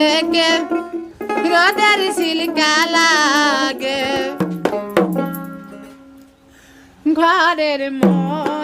থেকে রোদের সিলকা লাগে। ঘরের মধ্যে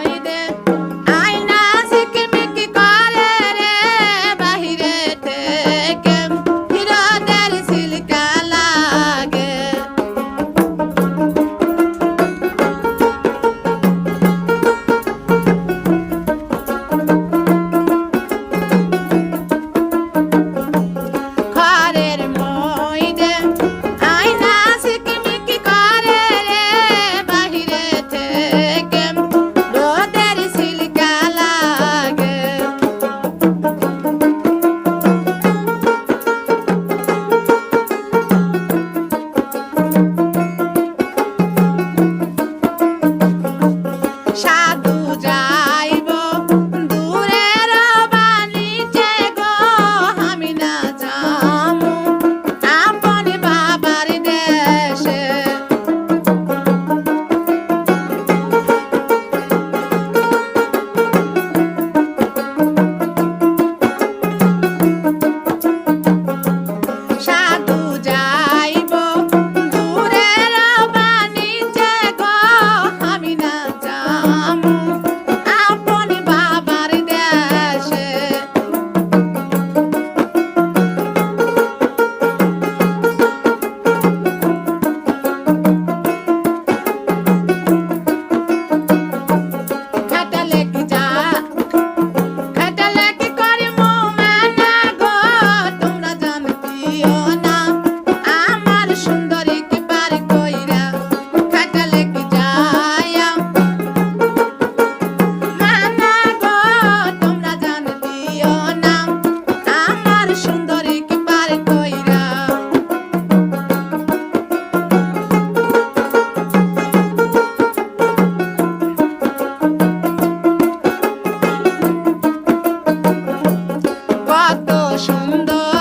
başımda.